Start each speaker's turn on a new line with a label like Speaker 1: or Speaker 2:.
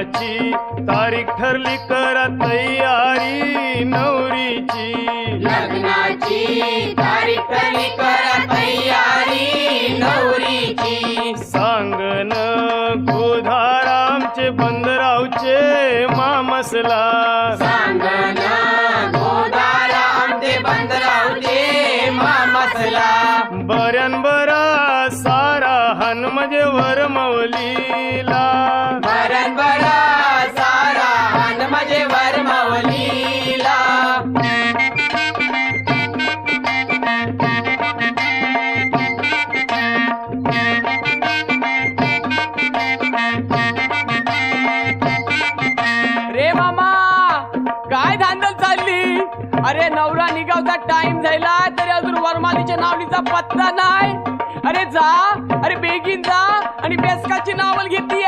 Speaker 1: लग्नाची तारीख ठरली करा तयारी नवरीची.
Speaker 2: लग्नाची तारीख ठरली करा तयारी नवरीची.
Speaker 1: सांगन गोधारामचे बंदरावचे मामसला.
Speaker 2: सांगना गोदारा आमचे बंदरावचे मामसला.
Speaker 1: बऱ्यान बरा सारा हन म्हणजे वरमवलीला
Speaker 3: रे मामा काय धांदल चालली? अरे नवरा निघावचा टाइम झाला तरी अजून वरमालीच्या नावलीचा पत्ता नाही. अरे जा अरे बेगीन जा आणि बेसकाची नावल घेतली